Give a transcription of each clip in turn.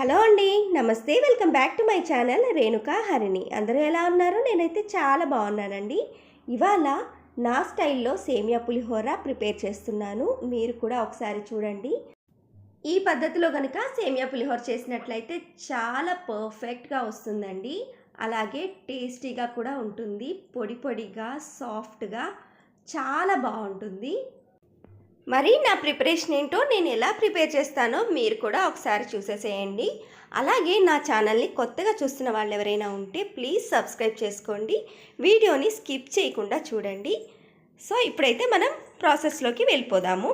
Hello అండి నమస్తే. Welcome back to my channel Renuka Harini. అందరూ ఎలా ఉన్నారు? నేనైతే చాలా బాగున్నానండి. ఇవాళ నా స్టైల్లో సేమియా పులిహోర ప్రిపేర్ చేస్తున్నాను. మీరు కూడా ఒకసారి చూడండి. ఈ పద్ధతిలో కనుక సేమియా పులిహోర చేసినట్లయితే చాలా పర్ఫెక్ట్గా వస్తుందండి. అలాగే టేస్టీగా కూడా ఉంటుంది. పొడి పొడిగా సాఫ్ట్గా చాలా బాగుంటుంది. మరి నా ప్రిపరేషన్ ఏంటో నేను ఎలా ప్రిపేర్ చేస్తానో మీరు కూడా ఒకసారి చూసేసేయండి. అలాగే నా ఛానల్ని కొత్తగా చూస్తున్న వాళ్ళు ఎవరైనా ఉంటే ప్లీజ్ సబ్స్క్రైబ్ చేసుకోండి. వీడియోని స్కిప్ చేయకుండా చూడండి. సో ఇప్పుడైతే మనం ప్రాసెస్లోకి వెళ్ళిపోదాము.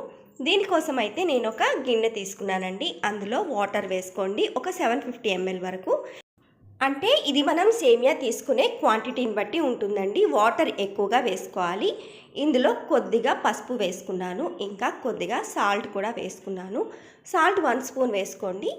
దీనికోసం అయితే నేను ఒక గిన్నె తీసుకున్నానండి. అందులో వాటర్ వేసుకోండి. ఒక సెవెన్ ఫిఫ్టీ ఎంఎల్ వరకు. అంటే ఇది మనం సేమియా తీసుకునే క్వాంటిటీని బట్టి ఉంటుందండి. వాటర్ ఎక్కువగా వేసుకోవాలి. ఇందులో కొద్దిగా పసుపు వేసుకున్నాను. ఇంకా కొద్దిగా సాల్ట్ కూడా వేసుకున్నాను. సాల్ట్ వన్ స్పూన్ వేసుకోండి.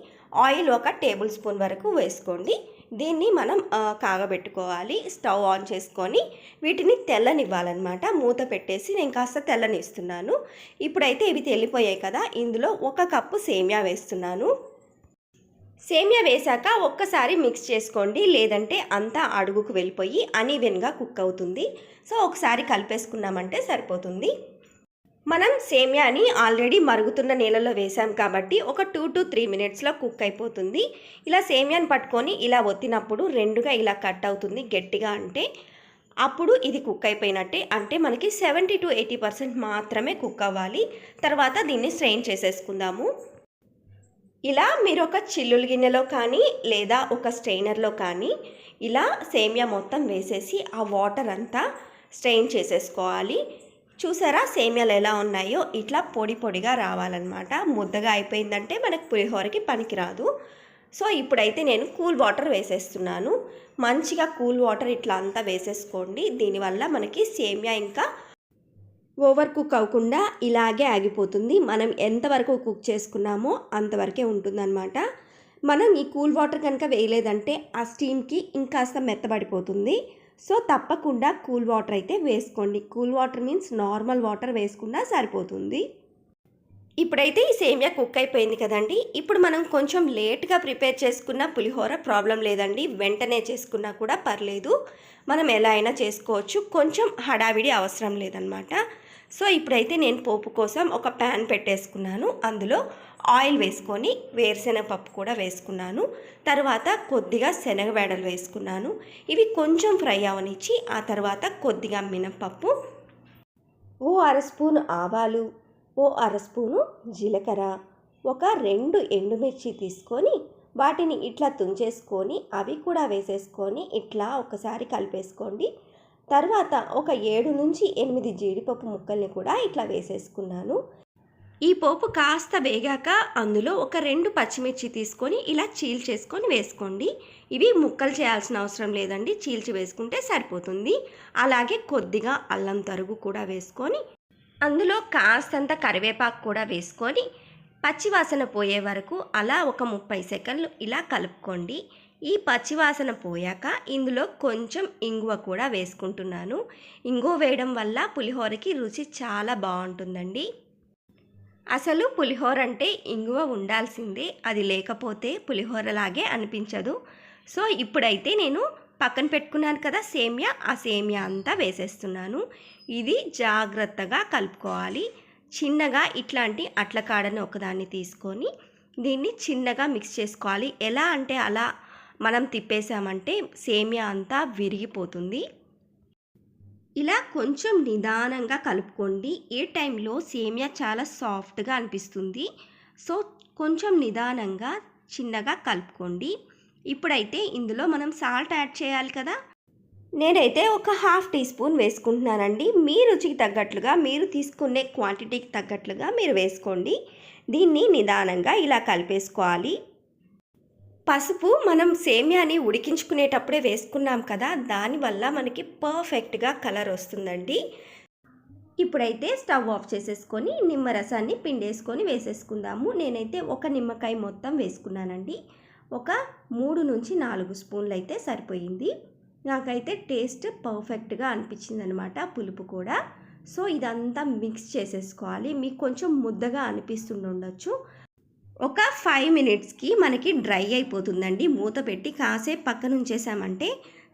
ఆయిల్ ఒక టేబుల్ స్పూన్ వరకు వేసుకోండి. దీన్ని మనం కాగబెట్టుకోవాలి. స్టవ్ ఆన్ చేసుకొని వీటిని తెల్లనివ్వాలన్నమాట. మూత పెట్టేసి నేను కాస్త తెల్లనిస్తున్నాను. ఇప్పుడైతే ఇవి తెల్లిపోయాయి కదా. ఇందులో ఒక కప్పు సేమియా వేస్తున్నాను. సేమియా వేశాక ఒక్కసారి మిక్స్ చేసుకోండి లేదంటే అంతా అడుగుకు వెళ్ళిపోయి అనీవెన్గా కుక్ అవుతుంది. సో ఒకసారి కలిపేసుకున్నామంటే సరిపోతుంది. మనం సేమియాని ఆల్రెడీ మరుగుతున్న నీళ్ళలో వేసాం కాబట్టి ఒక టూ టు త్రీ మినిట్స్లో కుక్ అయిపోతుంది. ఇలా సేమియాని పట్టుకొని ఇలా ఒత్తినప్పుడు రెండుగా ఇలా కట్ అవుతుంది గట్టిగా అంటే అప్పుడు ఇది కుక్ అయిపోయినట్టే. అంటే మనకి సెవెంటీ టు ఎయిటీ పర్సెంట్ మాత్రమే కుక్ అవ్వాలి. తర్వాత దీన్ని స్ట్రెయిన్ చేసేసుకుందాము. ఇలా మీరు ఒక చిల్లుల గిన్నెలో కానీ లేదా ఒక స్ట్రెయినర్లో కానీ ఇలా సేమియా మొత్తం వేసేసి ఆ వాటర్ అంతా స్ట్రెయిన్ చేసేసుకోవాలి. చూసారా సేమియాలు ఎలా ఉన్నాయో? ఇట్లా పొడి పొడిగా రావాలన్నమాట. ముద్దగా అయిపోయిందంటే మనకు పులిహోరకి పనికిరాదు. సో ఇప్పుడైతే నేను కూల్ వాటర్ వేసేస్తున్నాను. మంచిగా కూల్ వాటర్ ఇట్లా అంతా వేసేసుకోండి. దీనివల్ల మనకి సేమియా ఇంకా ఓవర్ కుక్ అవ్వకుండా ఇలాగే ఆగిపోతుంది. మనం ఎంతవరకు కుక్ చేసుకున్నామో అంతవరకే ఉంటుందన్నమాట. మనం ఈ కూల్ వాటర్ కనుక వేయలేదంటే ఆ స్టీమ్కి ఇంకాస్త మెత్తబడిపోతుంది. సో తప్పకుండా కూల్ వాటర్ అయితే వేసుకోండి. Cool water means normal water వేసుకున్నా సరిపోతుంది. ఇప్పుడైతే ఈ సేమియా కుక్ అయిపోయింది కదండి. ఇప్పుడు మనం కొంచెం లేట్గా ప్రిపేర్ చేసుకున్న పులిహోర ప్రాబ్లం లేదండి. వెంటనే చేసుకున్నా కూడా పర్లేదు. మనం ఎలా అయినా చేసుకోవచ్చు. కొంచెం హడావిడి అవసరం లేదనమాట సో ఇప్పుడైతే నేను పోపు కోసం ఒక ప్యాన్ పెట్టేసుకున్నాను. అందులో ఆయిల్ వేసుకొని వేరుశెనగ పప్పు కూడా వేసుకున్నాను. తర్వాత కొద్దిగా శనగవేడలు వేసుకున్నాను. ఇవి కొంచెం ఫ్రై అవనిచ్చి ఆ తర్వాత కొద్దిగా మినపప్పు ఓ అర స్పూన్ ఆవాలు ఓ అర స్పూను జీలకర్ర ఒక రెండు ఎండుమిర్చి తీసుకొని వాటిని ఇట్లా తుంచేసుకొని అవి కూడా వేసేసుకొని ఇట్లా ఒకసారి కలిపేసుకోండి. తర్వాత ఒక ఏడు నుంచి ఎనిమిది జీడిపప్పు ముక్కల్ని కూడా ఇట్లా వేసేసుకున్నాను. ఈ పోపు కాస్త వేగాక అందులో ఒక రెండు పచ్చిమిర్చి తీసుకొని ఇలా చీల్చేసుకొని వేసుకోండి. ఇవి ముక్కలు చేయాల్సిన అవసరం లేదండి. చీల్చి వేసుకుంటే సరిపోతుంది. అలాగే కొద్దిగా అల్లం తరుగు కూడా వేసుకొని అందులో కాస్తంత కరివేపాకు కూడా వేసుకొని పచ్చివాసన పోయే వరకు అలా ఒక ముప్పై సెకండ్లు ఇలా కలుపుకోండి. ఈ పచ్చివాసన పోయాక ఇందులో కొంచెం ఇంగువ కూడా వేసుకుంటున్నాను. ఇంగువ వేయడం వల్ల పులిహోరకి రుచి చాలా బాగుంటుందండి. అసలు పులిహోర అంటే ఇంగువ ఉండాల్సిందే అది లేకపోతే పులిహోరలాగే అనిపించదు. సో ఇప్పుడైతే నేను పక్కన పెట్టుకున్నాను కదా సేమియా ఆ సేమియా అంతా వేసేస్తున్నాను. ఇది జాగ్రత్తగా కలుపుకోవాలి. చిన్నగా ఇట్లాంటి అట్ల కాడని ఒకదాన్ని తీసుకొని దీన్ని చిన్నగా మిక్స్ చేసుకోవాలి. ఎలా అంటే అలా మనం తిప్పేసామంటే సేమియా అంతా విరిగిపోతుంది. ఇలా కొంచెం నిదానంగా కలుపుకోండి. ఏ టైంలో సేమియా చాలా సాఫ్ట్గా అనిపిస్తుంది సో కొంచెం నిదానంగా చిన్నగా కలుపుకోండి. ఇప్పుడైతే ఇందులో మనం సాల్ట్ యాడ్ చేయాలి కదా? నేనైతే ఒక హాఫ్ టీ స్పూన్ వేసుకుంటున్నానండి. మీ రుచికి తగ్గట్లుగా మీరు తీసుకునే క్వాంటిటీకి తగ్గట్లుగా మీరు వేసుకోండి. దీన్ని నిదానంగా ఇలా కలిపేసుకోవాలి. పసుపు మనం సేమ్యాని ఉడికించుకునేటప్పుడే వేసుకున్నాం కదా దానివల్ల మనకి పర్ఫెక్ట్గా కలర్ వస్తుందండి. ఇప్పుడైతే స్టవ్ ఆఫ్ చేసేసుకొని నిమ్మరసాన్ని పిండేసుకొని వేసేసుకుందాము. నేనైతే ఒక నిమ్మకాయ మొత్తం వేసుకున్నానండి. ఒక మూడు నుంచి నాలుగు స్పూన్లు అయితే సరిపోయింది. నాకైతే టేస్ట్ పర్ఫెక్ట్గా అనిపించింది అనమాట పులుపు కూడా. సో ఇదంతా మిక్స్ చేసేసుకోవాలి. మీకు కొంచెం ముద్దగా అనిపిస్తుండొచ్చు ఒక ఫైవ్ మినిట్స్కి మనకి డ్రై అయిపోతుందండి. మూత పెట్టి కాసేపు పక్కన ఉంచేసామంటే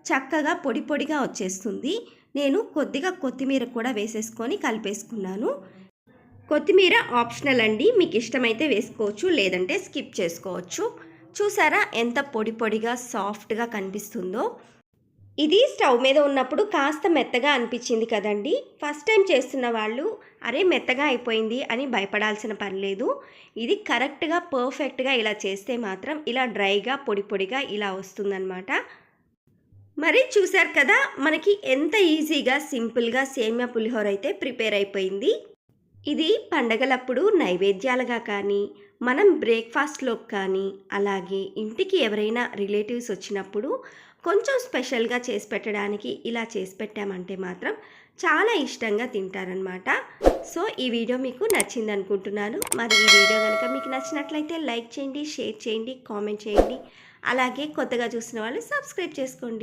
చక్కగా పొడి పొడిగా వచ్చేస్తుంది. నేను కొద్దిగా కొత్తిమీర కూడా వేసేసుకొని కలిపేసుకున్నాను. కొత్తిమీర ఆప్షనల్ అండి. మీకు ఇష్టమైతే వేసుకోవచ్చు లేదంటే స్కిప్ చేసుకోవచ్చు. చూసారా ఎంత పొడి పొడిగా సాఫ్ట్గా కనిపిస్తుందో? ఇది స్టవ్ మీద ఉన్నప్పుడు కాస్త మెత్తగా అనిపించింది కదండి. ఫస్ట్ టైం చేస్తున్న వాళ్ళు అరే మెత్తగా అయిపోయింది అని భయపడాల్సిన పని లేదు. ఇది కరెక్ట్గా పర్ఫెక్ట్గా ఇలా చేస్తే మాత్రం ఇలా డ్రైగా పొడి పొడిగా ఇలా వస్తుందన్నమాట. మరి చూశారు కదా మనకి ఎంత ఈజీగా సింపుల్గా సేమియా పులిహోర అయితే ప్రిపేర్ అయిపోయింది. ఇది పండగలప్పుడు నైవేద్యాలుగా కానీ మనం బ్రేక్ఫాస్ట్లోకి కానీ అలాగే ఇంటికి ఎవరైనా రిలేటివ్స్ వచ్చినప్పుడు కొంచెం స్పెషల్గా చేసి పెట్టడానికి ఇలా చేసి పెట్టామంటే మాత్రం చాలా ఇష్టంగా తింటారనమాట సో ఈ వీడియో మీకు నచ్చింది అనుకుంటున్నాను మరి ఈ వీడియో కనుక మీకు నచ్చినట్లయితే లైక్ చేయండి షేర్ చేయండి కామెంట్ చేయండి. అలాగే కొత్తగా చూసిన వాళ్ళు సబ్స్క్రైబ్ చేసుకోండి.